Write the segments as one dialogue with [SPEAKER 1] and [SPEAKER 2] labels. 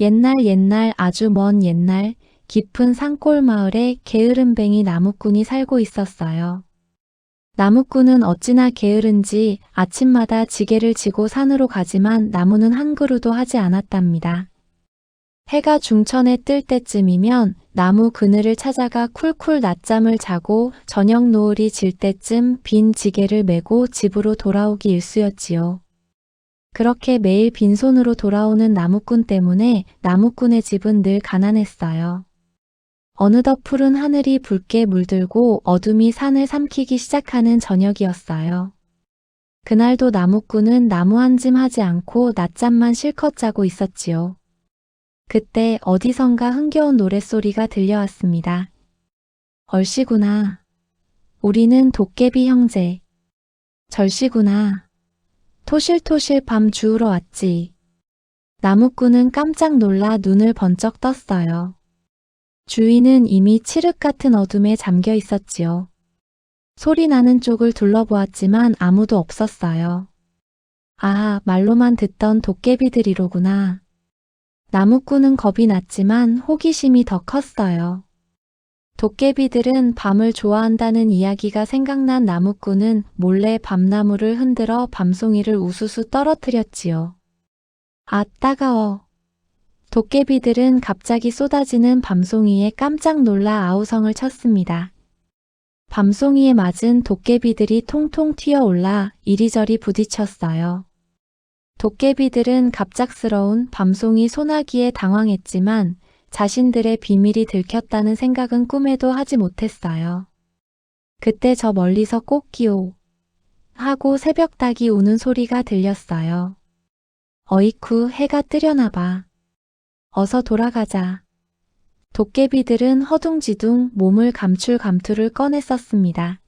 [SPEAKER 1] 옛날 옛날 아주 먼 옛날 깊은 산골 마을에 게으름뱅이 나무꾼이 살고 있었어요. 나무꾼은 어찌나 게으른지 아침마다 지게를 지고 산으로 가지만 나무는 한 그루도 하지 않았답니다. 해가 중천에 뜰 때쯤이면 나무 그늘을 찾아가 쿨쿨 낮잠을 자고 저녁 노을이 질 때쯤 빈 지게를 메고 집으로 돌아오기 일쑤였지요. 그렇게 매일 빈손으로 돌아오는 나무꾼 때문에 나무꾼의 집은 늘 가난했어요. 어느덧 푸른 하늘이 붉게 물들고 어둠이 산을 삼키기 시작하는 저녁이었어요. 그날도 나무꾼은 나무 한 짐 하지 않고 낮잠만 실컷 자고 있었지요. 그때 어디선가 흥겨운 노랫소리가 들려왔습니다. 얼씨구나. 우리는 도깨비 형제. 절씨구나. 토실토실 밤 주우러 왔지. 나무꾼은 깜짝 놀라 눈을 번쩍 떴어요. 주위는 이미 칠흑 같은 어둠에 잠겨 있었지요. 소리 나는 쪽을 둘러보았지만 아무도 없었어요. 아, 말로만 듣던 도깨비들이로구나. 나무꾼은 겁이 났지만 호기심이 더 컸어요. 도깨비들은 밤을 좋아한다는 이야기가 생각난 나무꾼은 몰래 밤나무를 흔들어 밤송이를 우수수 떨어뜨렸지요. 아, 따가워. 도깨비들은 갑자기 쏟아지는 밤송이에 깜짝 놀라 아우성을 쳤습니다. 밤송이에 맞은 도깨비들이 통통 튀어올라 이리저리 부딪혔어요. 도깨비들은 갑작스러운 밤송이 소나기에 당황했지만 자신들의 비밀이 들켰다는 생각은 꿈에도 하지 못했어요. 그때 저 멀리서 꽃기오 하고 새벽닭이 우는 소리가 들렸어요. 어이쿠 해가 뜨려나 봐. 어서 돌아가자. 도깨비들은 허둥지둥 몸을 감출 감투를 꺼냈었습니다.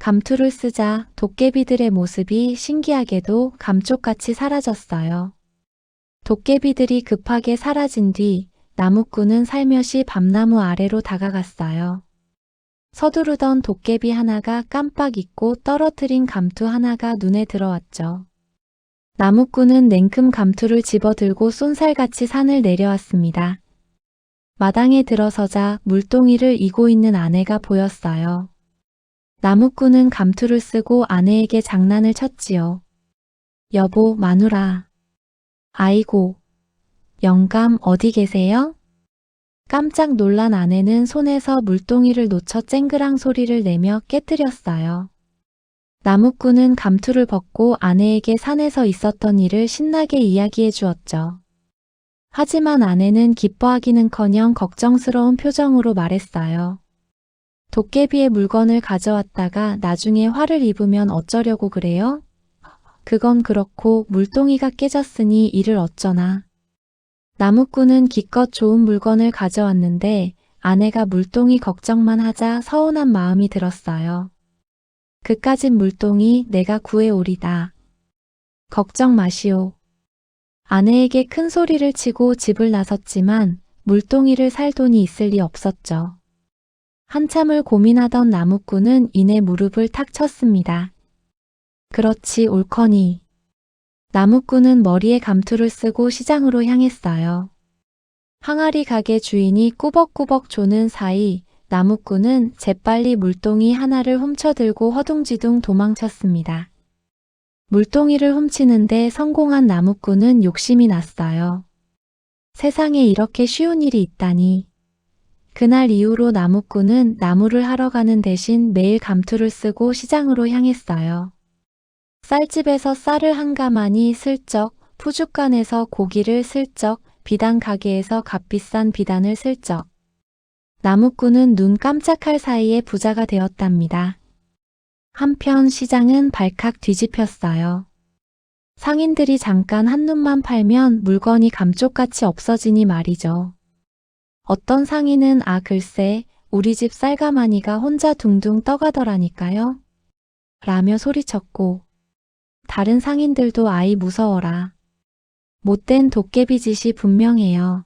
[SPEAKER 1] 감투를 쓰자 도깨비들의 모습이 신기하게도 감쪽같이 사라졌어요. 도깨비들이 급하게 사라진 뒤 나무꾼은 살며시 밤나무 아래로 다가갔어요. 서두르던 도깨비 하나가 깜빡 잊고 떨어뜨린 감투 하나가 눈에 들어왔죠. 나무꾼은 냉큼 감투를 집어들고 쏜살같이 산을 내려왔습니다. 마당에 들어서자 물동이를 이고 있는 아내가 보였어요. 나무꾼은 감투를 쓰고 아내에게 장난을 쳤지요. 여보, 마누라. 아이고, 영감 어디 계세요? 깜짝 놀란 아내는 손에서 물동이를 놓쳐 쨍그랑 소리를 내며 깨뜨렸어요. 나무꾼은 감투를 벗고 아내에게 산에서 있었던 일을 신나게 이야기해 주었죠. 하지만 아내는 기뻐하기는커녕 걱정스러운 표정으로 말했어요. 도깨비의 물건을 가져왔다가 나중에 화를 입으면 어쩌려고 그래요? 그건 그렇고 물동이가 깨졌으니 이를 어쩌나. 나무꾼은 기껏 좋은 물건을 가져왔는데 아내가 물동이 걱정만 하자 서운한 마음이 들었어요. 그까진 물동이 내가 구해오리다. 걱정 마시오. 아내에게 큰 소리를 치고 집을 나섰지만 물동이를 살 돈이 있을 리 없었죠. 한참을 고민하던 나무꾼은 이내 무릎을 탁 쳤습니다. 그렇지 옳거니. 나무꾼은 머리에 감투를 쓰고 시장으로 향했어요. 항아리 가게 주인이 꾸벅꾸벅 조는 사이 나무꾼은 재빨리 물동이 하나를 훔쳐들고 허둥지둥 도망쳤습니다. 물동이를 훔치는데 성공한 나무꾼은 욕심이 났어요. 세상에 이렇게 쉬운 일이 있다니. 그날 이후로 나무꾼은 나무를 하러 가는 대신 매일 감투를 쓰고 시장으로 향했어요. 쌀집에서 쌀을 한 가마니 슬쩍, 푸죽간에서 고기를 슬쩍, 비단 가게에서 값비싼 비단을 슬쩍. 나무꾼은 눈 깜짝할 사이에 부자가 되었답니다. 한편 시장은 발칵 뒤집혔어요. 상인들이 잠깐 한눈만 팔면 물건이 감쪽같이 없어지니 말이죠. 어떤 상인은 아 글쎄 우리 집 쌀가마니가 혼자 둥둥 떠가더라니까요. 라며 소리쳤고 다른 상인들도 아이 무서워라. 못된 도깨비 짓이 분명해요.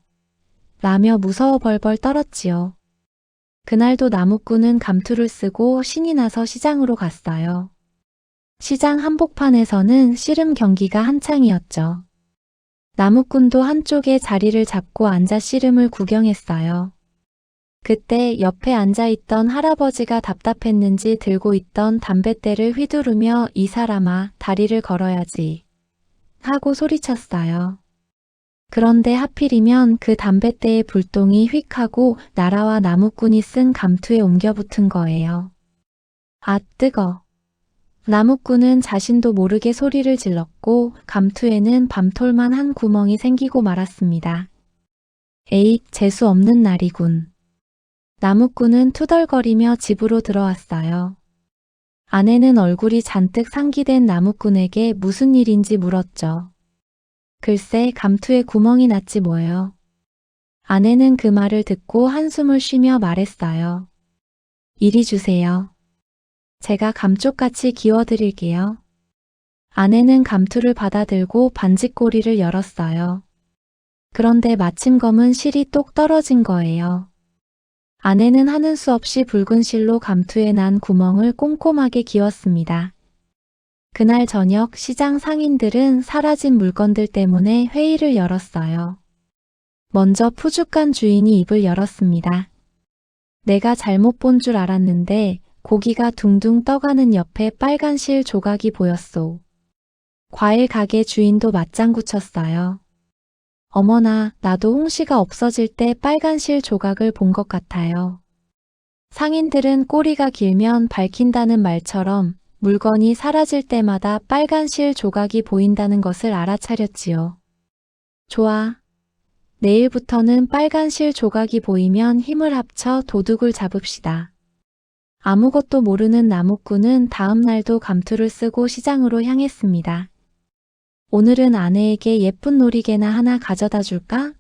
[SPEAKER 1] 라며 무서워 벌벌 떨었지요. 그날도 나무꾼은 감투를 쓰고 신이 나서 시장으로 갔어요. 시장 한복판에서는 씨름 경기가 한창이었죠. 나무꾼도 한쪽에 자리를 잡고 앉아 씨름을 구경했어요. 그때 옆에 앉아있던 할아버지가 답답했는지 들고 있던 담뱃대를 휘두르며 이 사람아 다리를 걸어야지 하고 소리쳤어요. 그런데 하필이면 그 담뱃대의 불똥이 휙 하고 나라와 나무꾼이 쓴 감투에 옮겨 붙은 거예요. 아 뜨거. 나무꾼은 자신도 모르게 소리를 질렀고 감투에는 밤톨만 한 구멍이 생기고 말았습니다. 에잇 재수 없는 날이군. 나무꾼은 투덜거리며 집으로 들어왔어요. 아내는 얼굴이 잔뜩 상기된 나무꾼에게 무슨 일인지 물었죠. 글쎄 감투에 구멍이 났지 뭐예요. 아내는 그 말을 듣고 한숨을 쉬며 말했어요. 이리 주세요. 제가 감쪽같이 기워드릴게요. 아내는 감투를 받아들고 반지꼬리를 열었어요. 그런데 마침 검은 실이 똑 떨어진 거예요. 아내는 하는 수 없이 붉은 실로 감투에 난 구멍을 꼼꼼하게 기웠습니다. 그날 저녁 시장 상인들은 사라진 물건들 때문에 회의를 열었어요. 먼저 푸죽간 주인이 입을 열었습니다. 내가 잘못 본 줄 알았는데 고기가 둥둥 떠가는 옆에 빨간 실 조각이 보였소. 과일 가게 주인도 맞장구 쳤어요. 어머나, 나도 홍시가 없어질 때 빨간 실 조각을 본 것 같아요. 상인들은 꼬리가 길면 밝힌다는 말처럼 물건이 사라질 때마다 빨간 실 조각이 보인다는 것을 알아차렸지요. 좋아. 내일부터는 빨간 실 조각이 보이면 힘을 합쳐 도둑을 잡읍시다. 아무것도 모르는 나무꾼은 다음 날도 감투를 쓰고 시장으로 향했습니다. 오늘은 아내에게 예쁜 놀이개나 하나 가져다 줄까?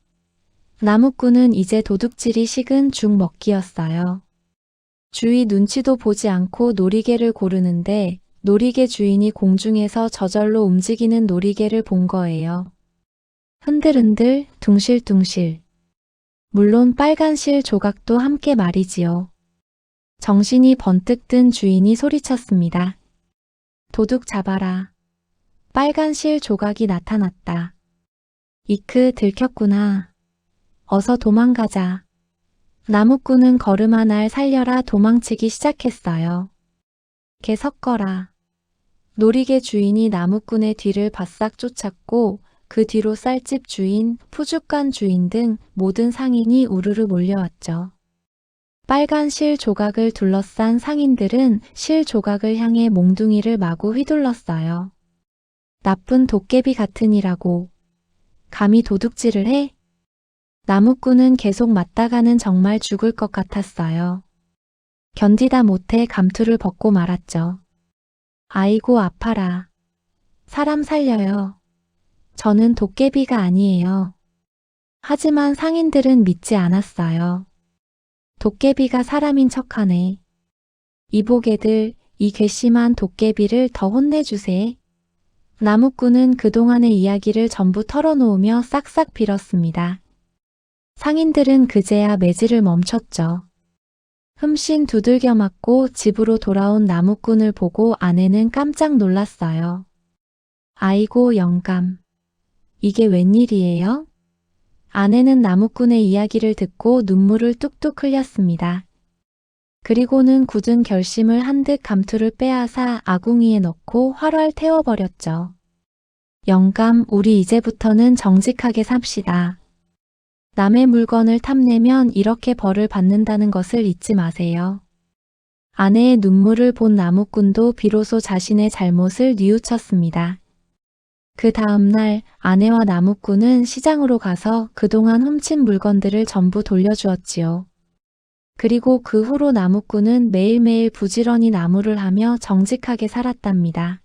[SPEAKER 1] 나무꾼은 이제 도둑질이 식은 죽 먹기였어요. 주위 눈치도 보지 않고 놀이개를 고르는데 놀이개 주인이 공중에서 저절로 움직이는 놀이개를 본 거예요. 흔들흔들, 둥실둥실. 물론 빨간 실 조각도 함께 말이지요. 정신이 번뜩 든 주인이 소리쳤습니다. 도둑 잡아라. 빨간 실 조각이 나타났다. 이크 들켰구나. 어서 도망가자. 나무꾼은 걸음아 날 살려라 도망치기 시작했어요. 개 섞어라. 놀이개 주인이 나무꾼의 뒤를 바싹 쫓았고 그 뒤로 쌀집 주인, 푸죽간 주인 등 모든 상인이 우르르 몰려왔죠. 빨간 실 조각을 둘러싼 상인들은 실 조각을 향해 몽둥이를 마구 휘둘렀어요. 나쁜 도깨비 같으니라고. 감히 도둑질을 해? 나무꾼은 계속 맞다가는 정말 죽을 것 같았어요. 견디다 못해 감투를 벗고 말았죠. 아이고 아파라. 사람 살려요. 저는 도깨비가 아니에요. 하지만 상인들은 믿지 않았어요. 도깨비가 사람인 척하네. 이보게들, 이 괘씸한 도깨비를 더 혼내주세. 나무꾼은 그동안의 이야기를 전부 털어놓으며 싹싹 빌었습니다. 상인들은 그제야 매질을 멈췄죠. 흠씬 두들겨 맞고 집으로 돌아온 나무꾼을 보고 아내는 깜짝 놀랐어요. 아이고 영감. 이게 웬일이에요? 아내는 나무꾼의 이야기를 듣고 눈물을 뚝뚝 흘렸습니다. 그리고는 굳은 결심을 한 듯 감투를 빼앗아 아궁이에 넣고 활활 태워버렸죠. 영감, 우리 이제부터는 정직하게 삽시다. 남의 물건을 탐내면 이렇게 벌을 받는다는 것을 잊지 마세요. 아내의 눈물을 본 나무꾼도 비로소 자신의 잘못을 뉘우쳤습니다. 그 다음날 아내와 나무꾼은 시장으로 가서 그동안 훔친 물건들을 전부 돌려주었지요. 그리고 그 후로 나무꾼은 매일매일 부지런히 나무를 하며 정직하게 살았답니다.